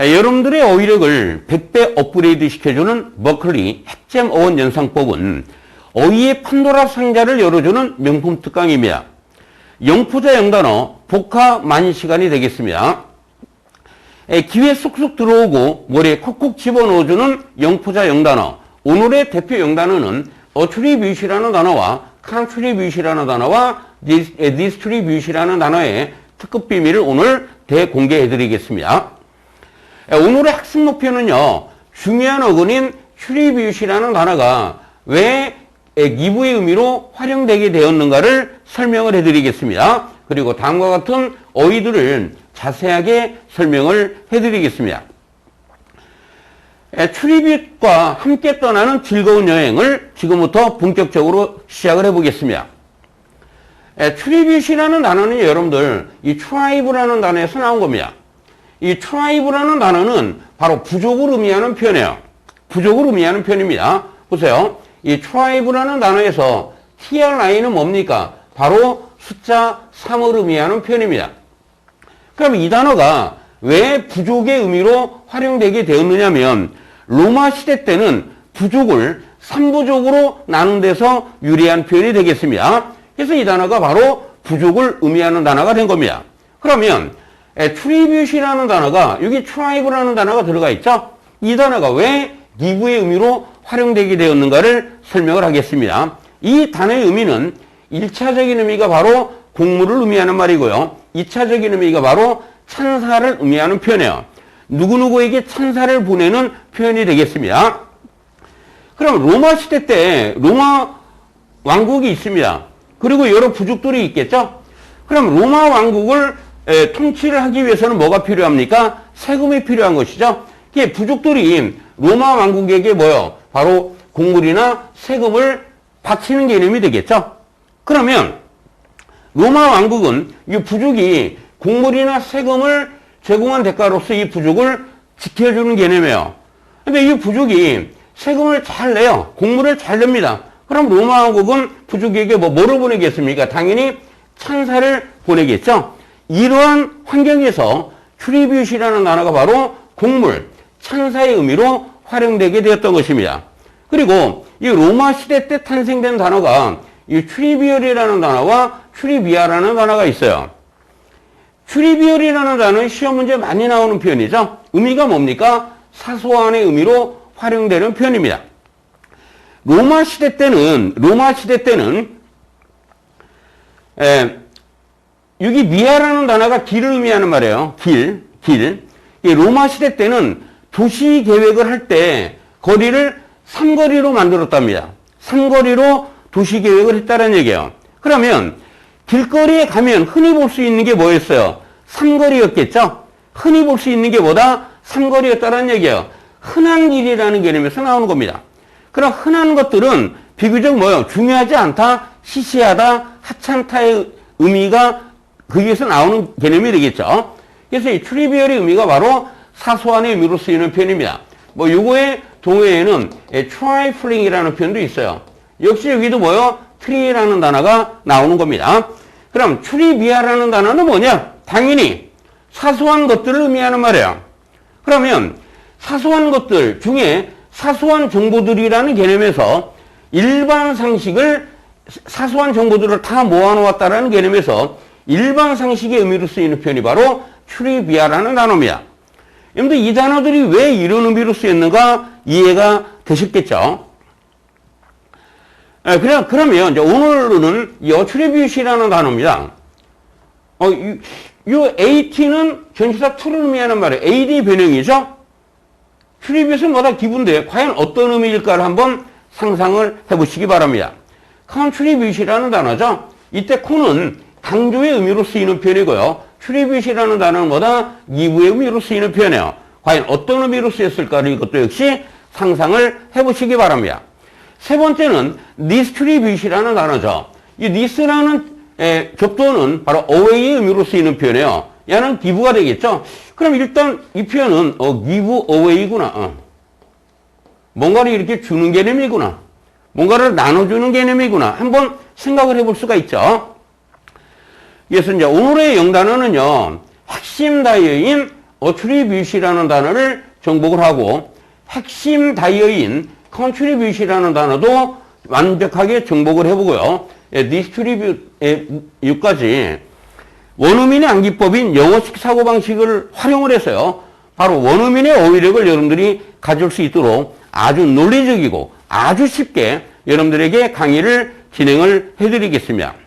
에, 여러분들의 어휘력을 100배 업그레이드 시켜주는 버클리 핵잼 어원 연상법은 어휘의 판도라 상자를 열어주는 명품 특강입니다. 영포자 영단어 복화 만 시간이 되겠습니다. 에, 기회 쏙쏙 들어오고 머리에 콕콕 집어넣어주는 영포자 영단어 오늘의 대표 영단어는 어트리뷰시라는 단어와 컨트리뷰시라는 단어와 디스트리뷰시라는 단어의 특급 비밀을 오늘 대공개해 드리겠습니다. 오늘의 학습 목표는요, 중요한 어근인 트리뷰시라는 단어가 왜 기부의 의미로 활용되게 되었는가를 설명을 해 드리겠습니다. 그리고 다음과 같은 어휘들을 자세하게 설명을 해 드리겠습니다. 트리뷰트과 함께 떠나는 즐거운 여행을 지금부터 본격적으로 시작을 해보겠습니다. 트리뷰시라는 단어는 여러분들 이 트라이브라는 단어에서 나온 겁니다. 이 트라이브라는 단어는 바로 부족을 의미하는 표현이에요. 부족을 의미하는 표현입니다. 보세요. 이 트라이브라는 단어에서 TRI는 뭡니까? 바로 숫자 3을 의미하는 표현입니다. 그럼 이 단어가 왜 부족의 의미로 활용되게 되었느냐면 로마 시대 때는 부족을 3부족으로 나눈 데서 유리한 표현이 되겠습니다. 그래서 이 단어가 바로 부족을 의미하는 단어가 된 겁니다. 그러면 트리뷰시라는 단어가 여기 트라이브라는 단어가 들어가 있죠. 이 단어가 왜 기부의 의미로 활용되게 되었는가를 설명을 하겠습니다. 이 단어의 의미는 1차적인 의미가 바로 공물을 의미하는 말이고요. 2차적인 의미가 바로 찬사를 의미하는 표현이에요. 누구누구에게 찬사를 보내는 표현이 되겠습니다. 그럼 로마 시대 때 로마 왕국이 있습니다. 그리고 여러 부족들이 있겠죠? 그럼 로마 왕국을 에, 통치를 하기 위해서는 뭐가 필요합니까? 세금이 필요한 것이죠. 이게 부족들이 로마 왕국에게 뭐요? 바로 공물이나 세금을 바치는 개념이 되겠죠? 그러면 로마 왕국은 이 부족이 공물이나 세금을 제공한 대가로서 이 부족을 지켜주는 개념이에요. 근데 이 부족이 세금을 잘 내요. 공물을 잘 냅니다. 그럼 로마 왕국은 부족에게 뭐 뭐를 보내겠습니까? 당연히 찬사를 보내겠죠. 이러한 환경에서 트리뷰시라는 단어가 바로 공물, 찬사의 의미로 활용되게 되었던 것입니다. 그리고 이 로마 시대 때 탄생된 단어가 이 트리비얼이라는 단어와 트리비아라는 단어가 있어요. 트리비얼이라는 단어는 시험 문제 많이 나오는 표현이죠. 의미가 뭡니까? 사소한의 의미로 활용되는 표현입니다. 로마 시대 때는 로마 시대 때는 에, 여기 미아라는 단어가 길을 의미하는 말이에요. 길, 길. 이 로마 시대 때는 도시 계획을 할 때 거리를 삼거리로 만들었답니다. 삼거리로 도시 계획을 했다는 얘기예요. 그러면 길거리에 가면 흔히 볼 수 있는 게 뭐였어요? 삼거리였겠죠? 흔히 볼 수 있는 게 뭐다? 삼거리였다는 얘기예요. 흔한 길이라는 개념에서 나오는 겁니다. 그럼 흔한 것들은 비교적 뭐요? 중요하지 않다, 시시하다, 하찮다의 의미가 거기에서 나오는 개념이 되겠죠. 그래서 이 트리비얼의 의미가 바로 사소한의 의미로 쓰이는 표현입니다. 뭐 요거의 동해에는 트라이플링이라는 표현도 있어요. 역시 여기도 뭐요? 트리라는 단어가 나오는 겁니다. 그럼 트리비아라는 단어는 뭐냐? 당연히 사소한 것들을 의미하는 말이에요. 그러면 사소한 것들 중에 사소한 정보들이라는 개념에서 일반 상식을 사소한 정보들을 다 모아놓았다라는 개념에서 일반 상식의 의미로 쓰이는 표현이 바로 트리비아라는 단어입니다. 여러분들 이 단어들이 왜 이런 의미로 쓰였는가 이해가 되셨겠죠? 예, 그냥 그러면 이제 오늘은 이 attribute이라는 단어입니다. 어, 이, 이 AT는 전치사 to를 의미하는 말이에요. AD 변형이죠? attribute은 뭐다 기분데 과연 어떤 의미일까를 한번 상상을 해보시기 바랍니다. contribute이라는 단어죠. 이때 co는 강조의 의미로 쓰이는 표현이고요. attribute이라는 단어는 뭐다? 기부의 의미로 쓰이는 표현이에요. 과연 어떤 의미로 쓰였을까를 이것도 역시 상상을 해보시기 바랍니다. 세 번째는 distribute이라는 단어죠. 이 this라는 에, 격도는 바로 away의 의미로 쓰이는 표현이에요. 얘는 기부가 되겠죠. 그럼 일단 이 표현은 어, give away구나. 어. 뭔가를 이렇게 주는 개념이구나. 뭔가를 나눠주는 개념이구나. 한번 생각을 해볼 수가 있죠. 그래서 이제 오늘의 영단어는요, 핵심 다이어인 attribute이라는 단어를 정복을 하고 핵심 다이어인 contribute이라는 단어도 완벽하게 정복을 해보고요. 예, distribute까지 원어민의 암기법인 영어식 사고방식을 활용을 해서요. 바로 원어민의 어휘력을 여러분들이 가질 수 있도록 아주 논리적이고 아주 쉽게 여러분들에게 강의를 진행을 해드리겠습니다.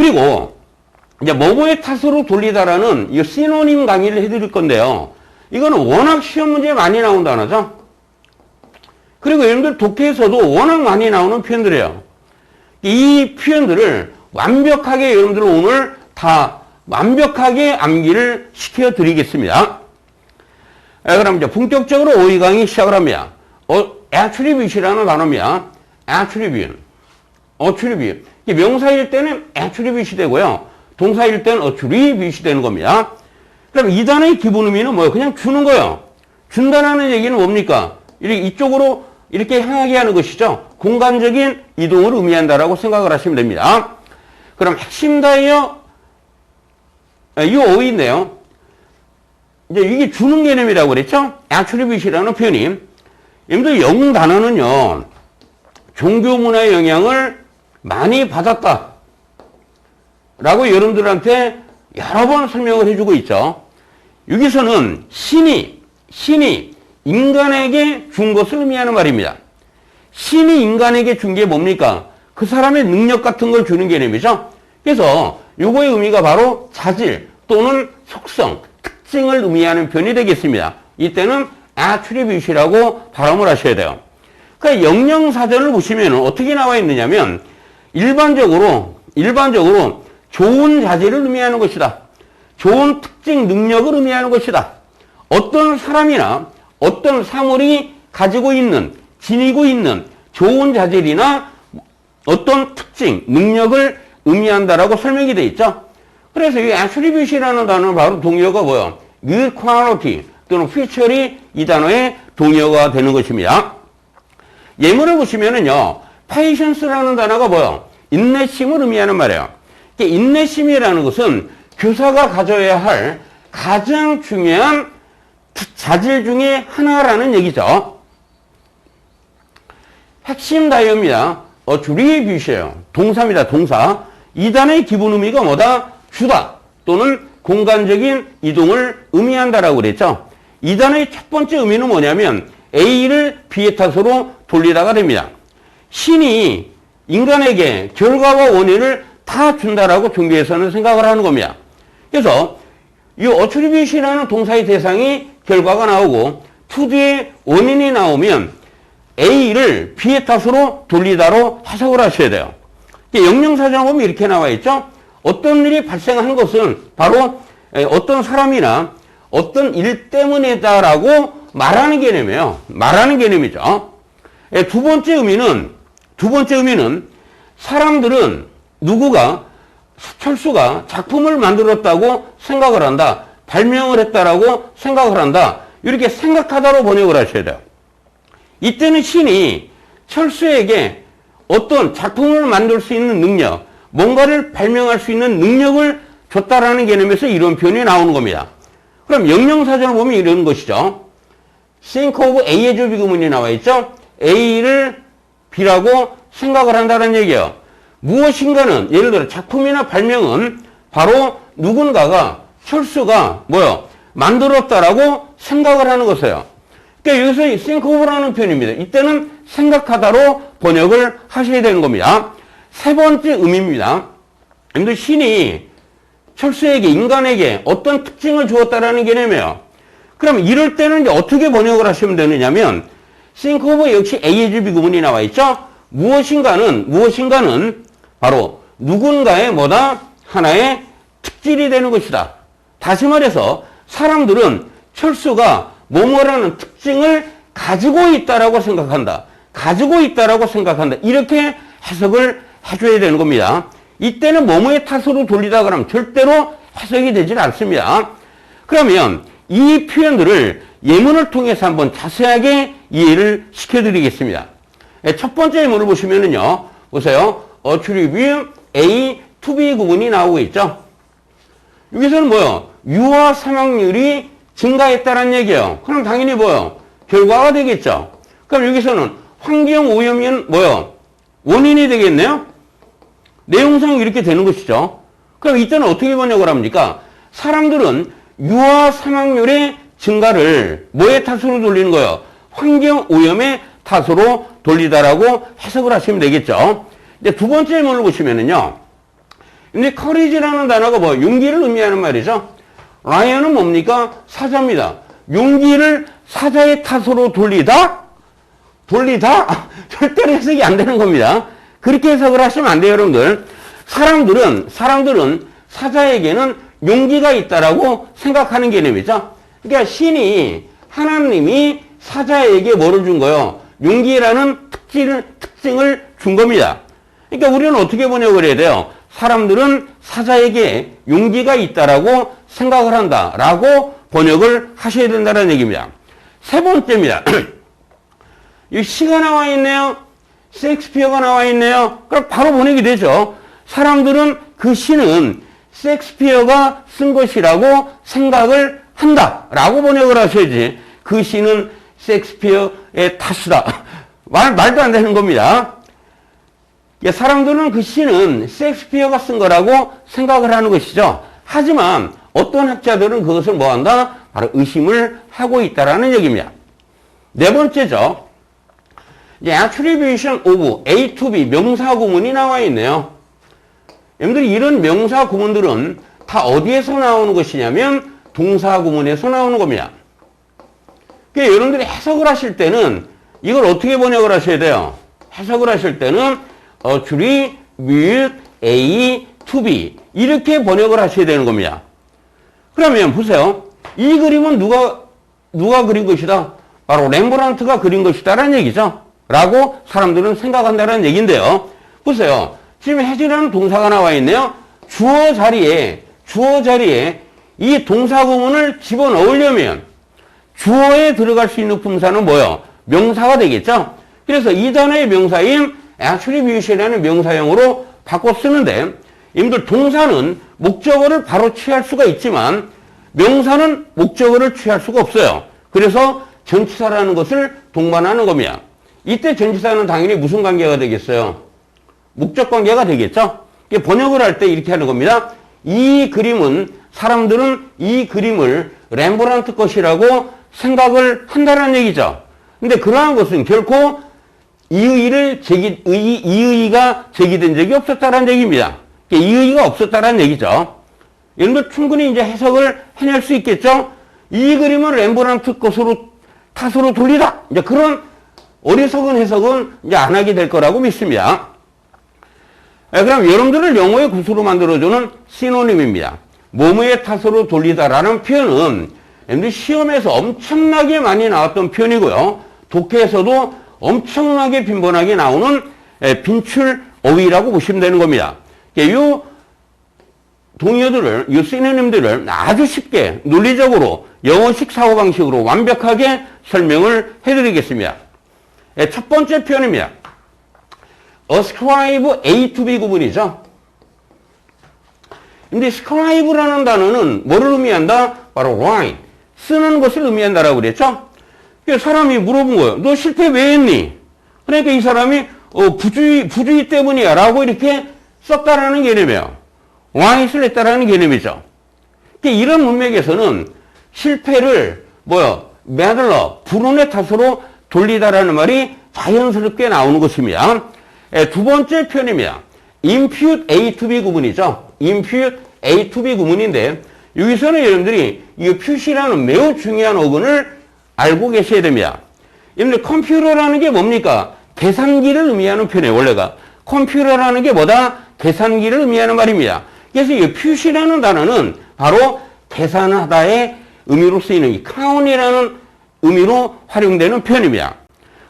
그리고 이제 뭐뭐의 탓으로 돌리다라는 이 시노님 강의를 해드릴 건데요. 이거는 워낙 시험 문제에 많이 나온 단어죠. 그리고 여러분들 독해에서도 워낙 많이 나오는 표현들이에요. 이 표현들을 완벽하게 여러분들 오늘 다 완벽하게 암기를 시켜드리겠습니다. 아, 그럼 이제 본격적으로 오이 강의 시작을 합니다. 어, attribute이라는 단어입니다. attribute. 이게 명사일 때는 attribute이 되고요. 동사일 때는 attribute이 되는 겁니다. 그럼 이 단어의 기본 의미는 뭐예요? 그냥 주는 거예요. 준다라는 얘기는 뭡니까? 이렇게 이쪽으로 이렇게 향하게 하는 것이죠. 공간적인 이동을 의미한다라고 생각을 하시면 됩니다. 그럼 핵심 다이어 아, 이 어휘인데요. 이제 이게 주는 개념이라고 그랬죠? attribute이라는 표현이. 여러분들 영웅 단어는요, 종교 문화의 영향을 많이 받았다. 라고 여러분들한테 여러 번 설명을 해주고 있죠. 여기서는 신이, 신이 인간에게 준 것을 의미하는 말입니다. 신이 인간에게 준 게 뭡니까? 그 사람의 능력 같은 걸 주는 개념이죠. 그래서 요거의 의미가 바로 자질 또는 속성, 특징을 의미하는 표현이 되겠습니다. 이때는 attribute이라고 발음을 하셔야 돼요. 그러니까 영영사전을 보시면 어떻게 나와 있느냐면 일반적으로 일반적으로 좋은 자질을 의미하는 것이다. 좋은 특징, 능력을 의미하는 것이다. 어떤 사람이나 어떤 사물이 가지고 있는, 지니고 있는 좋은 자질이나 어떤 특징, 능력을 의미한다라고 설명이 돼 있죠. 그래서 이 attribute이라는 단어는 바로 동의어가 뭐예요? good quality 또는 feature이 이 단어의 동의어가 되는 것입니다. 예문을 보시면은요, patience라는 단어가 뭐예요? 인내심을 의미하는 말이에요. 인내심이라는 것은 교사가 가져야 할 가장 중요한 자질 중에 하나라는 얘기죠. 핵심 다이어입니다. 어, 비시예요. 동사입니다. 동사. 이 단어의 기본 의미가 뭐다? 주다 또는 공간적인 이동을 의미한다라고 그랬죠. 이 단어의 첫 번째 의미는 뭐냐면 A를 B의 탓으로 돌리다가 됩니다. 신이 인간에게 결과와 원인을 다 준다라고 종교에서는 생각을 하는 겁니다. 그래서 이 attribute이라는 동사의 대상이 결과가 나오고 뒤에 원인이 나오면 A를 B의 탓으로 돌리다로 해석을 하셔야 돼요. 영영사전 보면 이렇게 나와 있죠. 어떤 일이 발생한 것은 바로 어떤 사람이나 어떤 일 때문이다라고 말하는 개념이에요. 말하는 개념이죠. 두 번째 의미는 두 번째 의미는 사람들은 누구가 철수가 작품을 만들었다고 생각을 한다. 발명을 했다라고 생각을 한다. 이렇게 생각하다로 번역을 하셔야 돼요. 이때는 신이 철수에게 어떤 작품을 만들 수 있는 능력, 뭔가를 발명할 수 있는 능력을 줬다라는 개념에서 이런 표현이 나오는 겁니다. 그럼 영영사전을 보면 이런 것이죠. think of A의 조비구문이 나와 있죠. A를 B라고 생각을 한다는 얘기예요. 무엇인가는 예를 들어 작품이나 발명은 바로 누군가가 철수가 뭐요 만들었다라고 생각을 하는 것이에요. 그러니까 여기서 think of라는 표현입니다. 이때는 생각하다로 번역을 하셔야 되는 겁니다. 세 번째 의미입니다. 여러분들 신이 철수에게 인간에게 어떤 특징을 주었다라는 개념이에요. 그럼 이럴 때는 어떻게 번역을 하시면 되느냐면 of 역시 A의 주비 구문이 나와 있죠. 무엇인가는 무엇인가는 바로 누군가의 뭐다 하나의 특질이 되는 것이다. 다시 말해서 사람들은 철수가 뭐뭐라는 특징을 가지고 있다라고 생각한다. 가지고 있다라고 생각한다. 이렇게 해석을 해줘야 되는 겁니다. 이때는 뭐뭐의 탓으로 돌리다 그러면 절대로 해석이 되질 않습니다. 그러면 이 표현들을 예문을 통해서 한번 자세하게 이해를 시켜드리겠습니다. 네, 첫 번째 예문을 보시면은요, 보세요. attribute A to B 구문이 나오고 있죠. 여기서는 뭐요? 유아 사망률이 증가했다는 얘기예요. 그럼 당연히 뭐요? 결과가 되겠죠. 그럼 여기서는 환경 오염이 뭐요? 원인이 되겠네요? 내용상 이렇게 되는 것이죠. 그럼 이때는 어떻게 번역을 합니까? 사람들은 유아 사망률의 증가를 뭐의 탓으로 돌리는 거예요? 환경 오염의 탓으로 돌리다라고 해석을 하시면 되겠죠. 이제 두 번째 질문을 보시면은요. 근데 커리지라는 단어가 뭐 용기를 의미하는 말이죠. 라이언은 뭡니까? 사자입니다. 용기를 사자의 탓으로 돌리다? 돌리다? 절대로 해석이 안 되는 겁니다. 그렇게 해석을 하시면 안 돼요, 여러분들. 사람들은, 사람들은 사자에게는 용기가 있다라고 생각하는 개념이죠. 그러니까 신이, 하나님이 사자에게 뭐를 준 거요? 용기라는 특징을, 특징을 준 겁니다. 그러니까 우리는 어떻게 번역을 해야 돼요? 사람들은 사자에게 용기가 있다라고 생각을 한다라고 번역을 하셔야 된다는 얘기입니다. 세 번째입니다. 이 시가 나와 있네요. 섹스피어가 나와 있네요. 그럼 바로 번역이 되죠. 사람들은 그 시는 섹스피어가 쓴 것이라고 생각을 한다라고 번역을 하셔야지. 그 시는 섹스피어의 탓이다. 말, 말도 안 되는 겁니다. 예, 사람들은 그 시는 섹스피어가 쓴 거라고 생각을 하는 것이죠. 하지만 어떤 학자들은 그것을 뭐한다? 바로 의심을 하고 있다라는 얘기입니다. 네 번째죠. 이제 attribution of A to B 명사 구문이 나와 있네요. 여러분들이 이런 명사 구문들은 다 어디에서 나오는 것이냐면 동사 구문에서 나오는 겁니다. 그러니까 여러분들이 해석을 하실 때는 이걸 어떻게 번역을 하셔야 돼요? 해석을 하실 때는 attribute A to B 이렇게 번역을 하셔야 되는 겁니다. 그러면 보세요. 이 그림은 누가 누가 그린 것이다? 바로 렘브란트가 그린 것이다라는 얘기죠. 라고 사람들은 생각한다는 얘기인데요. 보세요. 지금 해지라는 동사가 나와 있네요. 주어 자리에 주어 자리에 이 동사 구문을 집어넣으려면 주어에 들어갈 수 있는 품사는 뭐요? 명사가 되겠죠. 그래서 이 단어의 명사인 attribution이라는 명사형으로 바꿔 쓰는데 여러분들 동사는 목적어를 바로 취할 수가 있지만 명사는 목적어를 취할 수가 없어요. 그래서 전치사라는 것을 동반하는 겁니다. 이때 전치사는 당연히 무슨 관계가 되겠어요? 목적 관계가 되겠죠? 번역을 할 때 이렇게 하는 겁니다. 이 그림은 사람들은 이 그림을 렘브란트 것이라고 생각을 한다는 얘기죠. 근데 그러한 것은 결코 이의를 제기, 의, 이의가 제기된 적이 없었다는 얘기입니다. 이의가 없었다는 얘기죠. 여러분들 충분히 이제 해석을 해낼 수 있겠죠? 이 그림은 렘브란트 것으로 탓으로 돌리다. 이제 그런 어리석은 해석은 이제 안 하게 될 거라고 믿습니다. 예, 그럼 여러분들을 영어의 구수로 만들어주는 시노님입니다. 뭐뭐의 탓으로 돌리다라는 표현은 여러분들 시험에서 엄청나게 많이 나왔던 표현이고요. 독해에서도 엄청나게 빈번하게 나오는 예, 빈출 어휘라고 보시면 되는 겁니다. 이 동의어들을, 이 시노님들을 아주 쉽게 논리적으로 영어식 사고 방식으로 완벽하게 설명을 해드리겠습니다. 예, 첫 번째 표현입니다. ascribe A to B 구분이죠. 근데 ascribe라는 단어는 뭐를 의미한다? 바로 write. 쓰는 것을 의미한다라고 그랬죠? 사람이 물어본 거예요. 너 실패 왜 했니? 그러니까 이 사람이 어, 부주의, 부주의 때문이야 라고 이렇게 썼다라는 개념이에요. write를 했다라는 개념이죠. 이런 문맥에서는 실패를 뭐야? 매들러, 불운의 탓으로 돌리다라는 말이 자연스럽게 나오는 것입니다. 예, 두 번째 표현입니다. impute A to B 구문이죠. impute A to B 구문인데 여기서는 여러분들이 이 표시라는 매우 중요한 어근을 알고 계셔야 됩니다. 여러분들 컴퓨터라는 게 뭡니까? 계산기를 의미하는 표현이에요. 원래가. 컴퓨터라는 게 뭐다? 계산기를 의미하는 말입니다. 그래서 이 표시라는 단어는 바로 계산하다의 의미로 쓰이는 이 count이라는 의미로 활용되는 표현입니다.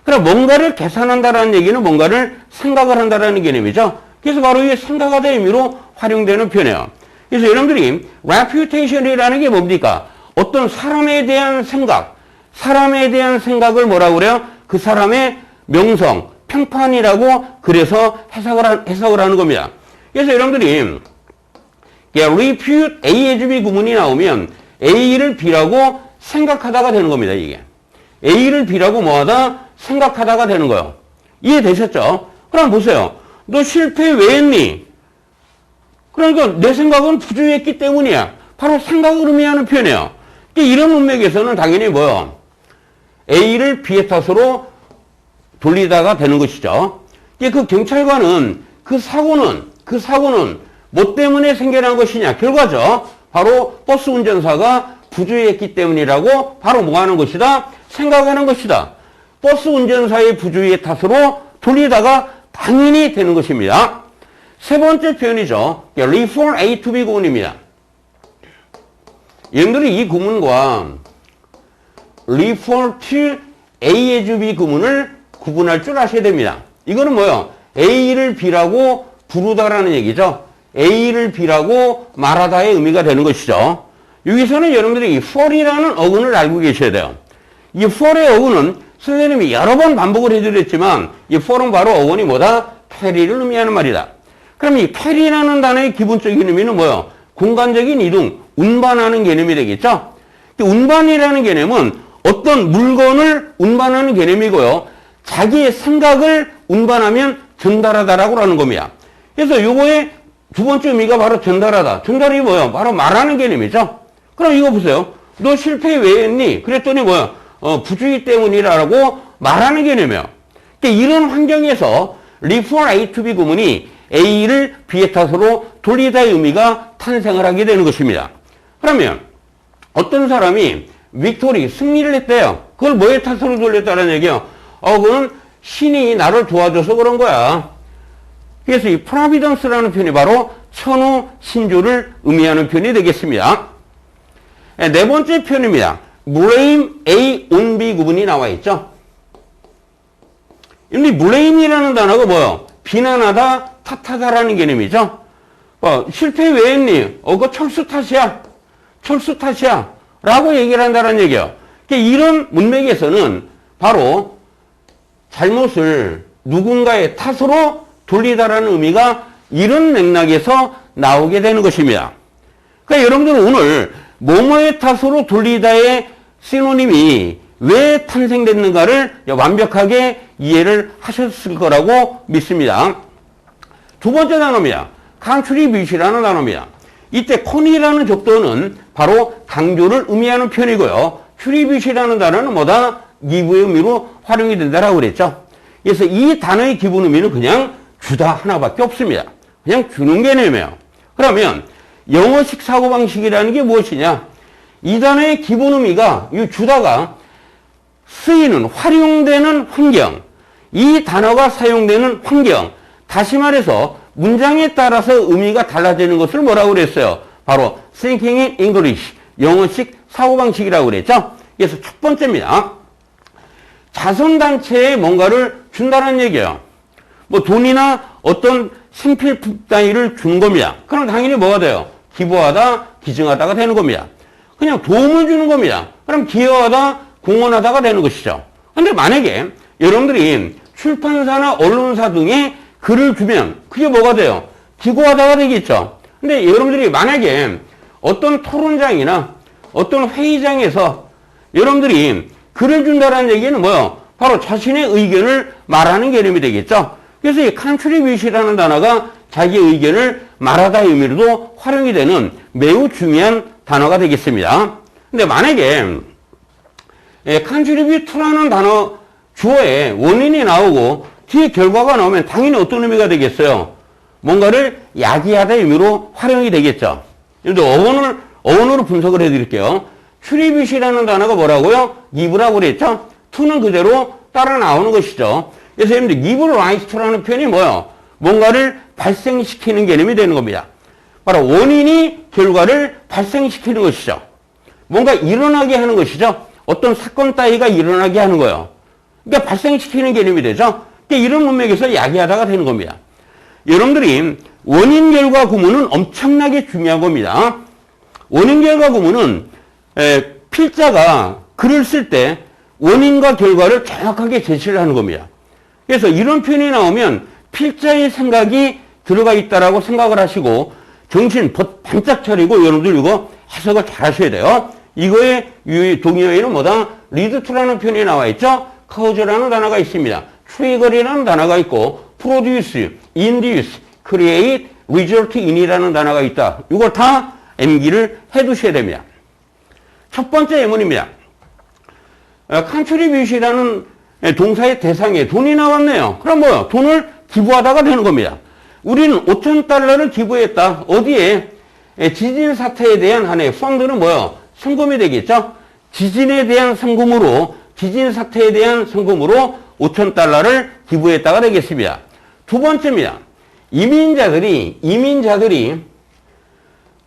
그럼 뭔가를 계산한다라는 얘기는 뭔가를 생각을 한다라는 개념이죠. 그래서 바로 이 생각하다의 의미로 활용되는 표현이에요. 그래서 여러분들이 reputation이라는 게 뭡니까? 어떤 사람에 대한 생각, 사람에 대한 생각을 뭐라고 그래요? 그 사람의 명성, 평판이라고 그래서 해석을, 하, 해석을 하는 겁니다. 그래서 여러분들이 repute A as B 구문이 나오면 A를 B라고 생각하다가 되는 겁니다, 이게. A를 B라고 뭐하다? 생각하다가 되는 거예요. 이해되셨죠? 그럼 보세요. 너 실패 왜 했니? 그러니까 내 생각은 부주의했기 때문이야. 바로 생각을 의미하는 표현이에요. 그러니까 이런 문맥에서는 당연히 뭐요? A를 B의 탓으로 돌리다가 되는 것이죠. 그 경찰관은 그 사고는 그 사고는 뭐 때문에 생겨난 것이냐 결과죠. 바로 버스 운전사가 부주의했기 때문이라고 바로 뭐 하는 것이다? 생각하는 것이다. 버스 운전사의 부주의의 탓으로 돌리다가 당연히 되는 것입니다. 세 번째 표현이죠. refer A to B 구문입니다. 여러분들이 이 구문과 refer to A as B 구문을 구분할 줄 아셔야 됩니다. 이거는 뭐요? A를 B라고 부르다라는 얘기죠. A를 B라고 말하다의 의미가 되는 것이죠. 여기서는 여러분들이 이 for이라는 어근을 알고 계셔야 돼요. 이 for의 어근은 선생님이 여러 번 반복을 해드렸지만 이 for은 바로 어근이 뭐다? 캐리를 의미하는 말이다. 그럼 이 캐리라는 단어의 기본적인 의미는 뭐요? 공간적인 이동, 운반하는 개념이 되겠죠? 운반이라는 개념은 어떤 물건을 운반하는 개념이고요. 자기의 생각을 운반하면 전달하다라고 하는 겁니다. 그래서 요거의 두 번째 의미가 바로 전달하다. 전달이 뭐예요? 바로 말하는 개념이죠. 그럼 이거 보세요. 너 실패 왜 했니? 그랬더니 뭐야? 어, 부주의 때문이라고 말하는 개념이에요. 그러니까 이런 환경에서 B 구문이 A를 B의 탓으로 돌리다의 의미가 탄생을 하게 되는 것입니다. 그러면 어떤 사람이 빅토리 승리를 했대요. 그걸 뭐의 탓으로 돌렸다는 얘기요? 어, 그건 신이 나를 도와줘서 그런 거야. 그래서 이 프라비던스라는 표현이 바로 천우 신조를 의미하는 표현이 되겠습니다. 네 번째 표현입니다. blame A B 구분이 나와 있죠. 이 blame이라는 단어가 뭐예요? 비난하다, 탓하다라는 개념이죠. 어, 실패 왜 했니? 어, 그 철수 탓이야. 철수 탓이야. 라고 얘기를 한다는 얘기예요. 그러니까 이런 문맥에서는 바로 잘못을 누군가의 탓으로 돌리다라는 의미가 이런 맥락에서 나오게 되는 것입니다. 그러니까 여러분들은 오늘 뭐뭐의 탓으로 돌리다의 시노님이 왜 탄생됐는가를 완벽하게 이해를 하셨을 거라고 믿습니다. 두 번째 단어입니다. 컨트리뷰시라는 단어입니다. 이때 콘이라는 적도는 바로 강조를 의미하는 편이고요. 트리뷰시라는 단어는 뭐다? 기부의 의미로 활용이 된다라고 그랬죠. 그래서 이 단어의 기본 의미는 그냥 주다 하나밖에 없습니다. 그냥 주는 개념이에요. 그러면 영어식 사고방식이라는 게 무엇이냐? 이 단어의 기본 의미가 이 주다가 쓰이는 활용되는 환경, 이 단어가 사용되는 환경, 다시 말해서 문장에 따라서 의미가 달라지는 것을 뭐라고 그랬어요? 바로 thinking in English, 영어식 사고방식이라고 그랬죠? 그래서 첫 번째입니다. 자선단체에 뭔가를 준다는 얘기예요. 뭐 돈이나 어떤 생필품 따위를 준 겁니다. 그럼 당연히 뭐가 돼요? 기부하다, 기증하다가 되는 겁니다. 그냥 도움을 주는 겁니다. 그럼 기여하다, 공헌하다가 되는 것이죠. 근데 만약에 여러분들이 출판사나 언론사 등에 글을 주면 그게 뭐가 돼요? 기고하다가 되겠죠. 근데 여러분들이 만약에 어떤 토론장이나 어떤 회의장에서 여러분들이 글을 준다는 얘기는 뭐요? 바로 자신의 의견을 말하는 개념이 되겠죠. 그래서 이 컨트리뷰시라는 단어가 자기 의견을 말하다의 의미로도 활용이 되는 매우 중요한 단어가 되겠습니다. 근데 만약에 컨트리뷰트라는 단어 주어에 원인이 나오고 뒤에 결과가 나오면 당연히 어떤 의미가 되겠어요? 뭔가를 야기하다의 의미로 활용이 되겠죠. 근데 어원을, 어원으로 분석을 해드릴게요. 트리뷰시라는 단어가 뭐라고요? give라고 그랬죠? to는 그대로 따라 나오는 것이죠. 그래서 여러분들 give rise to라는 표현이 뭐예요? 뭔가를 발생시키는 개념이 되는 겁니다. 바로 원인이 결과를 발생시키는 것이죠. 뭔가 일어나게 하는 것이죠. 어떤 사건 따위가 일어나게 하는 거예요. 그러니까 발생시키는 개념이 되죠. 이런 문맥에서 야기하다가 되는 겁니다. 여러분들이 원인 결과 구문은 엄청나게 중요한 겁니다. 원인 결과 구문은 필자가 글을 쓸 때 원인과 결과를 정확하게 제시를 하는 겁니다. 그래서 이런 표현이 나오면 필자의 생각이 들어가 있다라고 생각을 하시고 정신 버- 반짝 차리고 여러분들 이거 해석을 잘 하셔야 돼요. 이거의 이 동의어에는 뭐다? 리드투라는 표현이 나와 있죠? cause라는 단어가 있습니다. Trigger이라는 단어가 있고 produce, induce, create, result in이라는 단어가 있다. 이걸 다 암기를 해 두셔야 됩니다. 첫 번째 예문입니다. 컨트리뷰시라는 동사의 대상에 돈이 나왔네요. 그럼 뭐요? 돈을 기부하다가 되는 겁니다. 우리는 5천 달러를 기부했다. 어디에? 에, 지진 사태에 대한 하나의 펀드는 뭐요? 성금이 되겠죠? 지진에 대한 성금으로, 지진 사태에 대한 성금으로 5천 달러를 기부했다가 되겠습니다. 두 번째입니다. 이민자들이, 이민자들이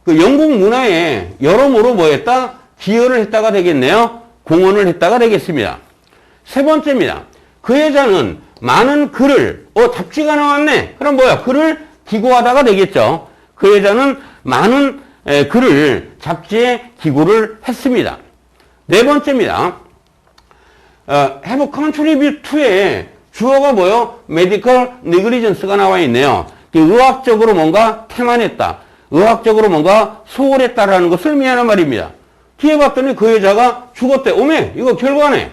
그 영국 문화에 여러모로 뭐 했다? 기여를 했다가 되겠네요. 공헌을 했다가 되겠습니다. 세 번째입니다. 그 여자는 많은 글을, 어, 잡지가 나왔네. 그럼 뭐야? 글을 기고하다가 되겠죠. 그 여자는 많은 에, 글을 잡지에 기고를 했습니다. 네 번째입니다. 어, have contribute to에 주어가 뭐요? medical negligence가 나와 있네요. 그 의학적으로 뭔가 태만했다. 의학적으로 뭔가 소홀했다라는 것을 의미하는 말입니다. 뒤에 봤더니 그 여자가 죽었대. 오메, 이거 결과네.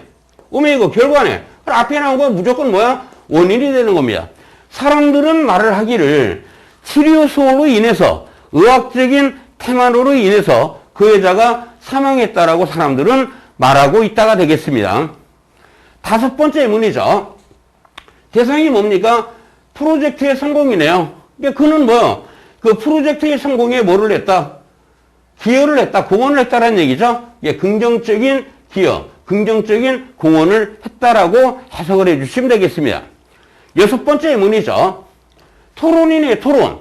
오메, 이거 결과네. 앞에 나온 건 무조건 뭐야? 원인이 되는 겁니다. 사람들은 말을 하기를 치료 소홀로 인해서 의학적인 태만으로 인해서 그 여자가 사망했다라고 사람들은 말하고 있다가 되겠습니다. 다섯 번째 문이죠. 대상이 뭡니까? 프로젝트의 성공이네요. 그러니까 그는 뭐, 그 프로젝트의 성공에 뭐를 했다? 기여를 했다, 공헌을 했다라는 얘기죠. 예, 긍정적인 기여, 긍정적인 공헌을 했다라고 해석을 해주시면 되겠습니다. 여섯 번째 문이죠. 토론이네, 토론.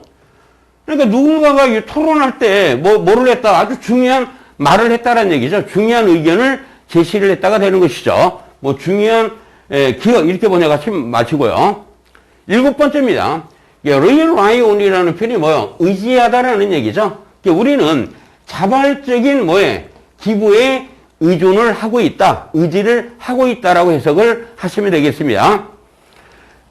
그러니까 누군가가 이 토론할 때 뭐, 뭐를 했다, 아주 중요한 말을 했다라는 얘기죠. 중요한 의견을 제시를 했다가 되는 것이죠. 뭐 중요한 에, 기여 이렇게 번역하시 마시고요. 일곱 번째입니다. 예, rely on이라는 표현이 뭐요? 의지하다라는 얘기죠. 그러니까 우리는 자발적인 뭐에 기부에 의존을 하고 있다, 의지를 하고 있다라고 해석을 하시면 되겠습니다.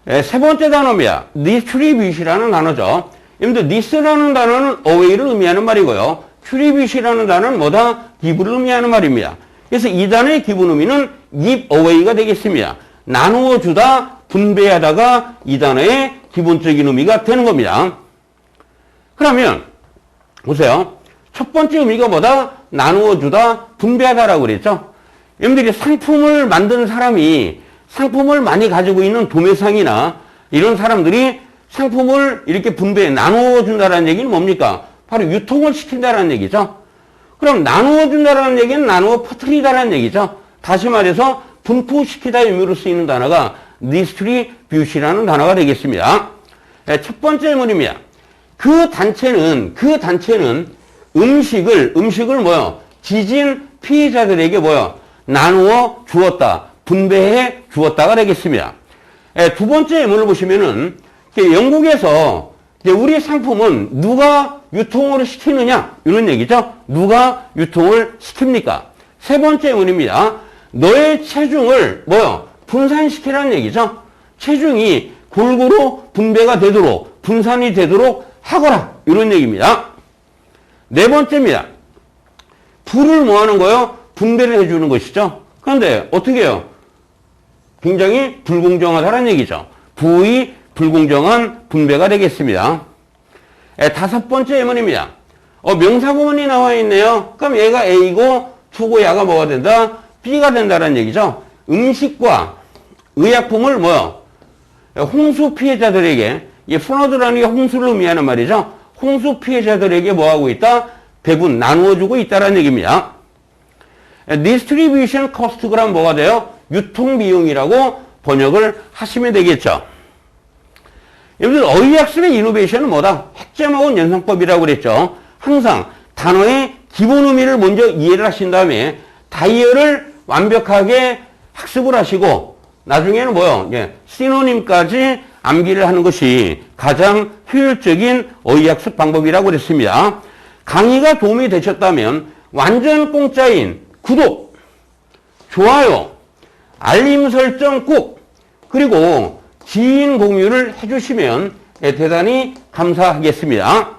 에, 세 번째 단어입니다. distribute이라는 단어죠. 여러분들 this라는 단어는 away를 의미하는 말이고요. tribute이라는 단어는 뭐다? 기부를 의미하는 말입니다. 그래서 이 단어의 기본 의미는 give away가 되겠습니다. 나누어 주다, 분배하다가 이 단어의 기본적인 의미가 되는 겁니다. 그러면 보세요. 첫 번째 의미가 뭐다? 나누어 주다, 분배하다라고 그랬죠. 여러분들이 상품을 만드는 사람이 상품을 많이 가지고 있는 도매상이나 이런 사람들이 상품을 이렇게 분배해 나누어 준다라는 얘기는 뭡니까? 바로 유통을 시킨다라는 얘기죠. 그럼 나누어 준다라는 얘기는 나누어 퍼뜨리다라는 얘기죠. 다시 말해서 분포시키다 의미로 쓰이는 단어가 distribute이라는 단어가 되겠습니다. 네, 첫 번째 문입니다. 그 단체는 그 단체는 음식을 음식을 뭐요? 지진 피해자들에게 뭐요? 나누어 주었다. 분배해 주었다가 되겠습니다. 예, 두 번째 예문을 보시면은 영국에서 이제 우리 상품은 누가 유통을 시키느냐 이런 얘기죠. 누가 유통을 시킵니까? 세 번째 예문입니다. 너의 체중을 뭐요? 분산시키라는 얘기죠. 체중이 골고루 분배가 되도록 분산이 되도록 하거라 이런 얘기입니다. 네 번째입니다. 부를 뭐 하는 거요? 분배를 해주는 것이죠. 그런데 어떻게 해요? 굉장히 불공정하다는 얘기죠. 부의 불공정한 분배가 되겠습니다. 에, 다섯 번째 예문입니다. 어, 명사구문이 나와 있네요. 그럼 얘가 A고 투고 야가 뭐가 된다? B가 된다는 얘기죠. 음식과 의약품을 뭐요? 홍수 피해자들에게 이 플러드라는 게 홍수를 의미하는 말이죠. 홍수 피해자들에게 뭐 하고 있다? 배분 나누어 주고 있다는 얘기입니다. 디스트리뷰션 커스트 그럼 뭐가 돼요? 유통 비용이라고 번역을 하시면 되겠죠. 여러분들 어휘학습의 이노베이션은 뭐다? 핵점하고 연상법이라고 그랬죠. 항상 단어의 기본 의미를 먼저 이해를 하신 다음에 다이어를 완벽하게 학습을 하시고 나중에는 뭐요? 예, 시노님까지 암기를 하는 것이 가장 효율적인 어휘학습 방법이라고 그랬습니다. 강의가 도움이 되셨다면 완전 공짜인 구독, 좋아요, 알림 설정 꼭 그리고 지인 공유를 해주시면 예, 대단히 감사하겠습니다.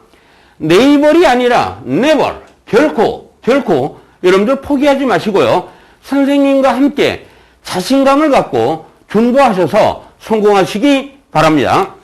네이버이 아니라 never 결코 결코 여러분들 포기하지 마시고요. 선생님과 함께 자신감을 갖고 준비하셔서 성공하시기 바랍니다.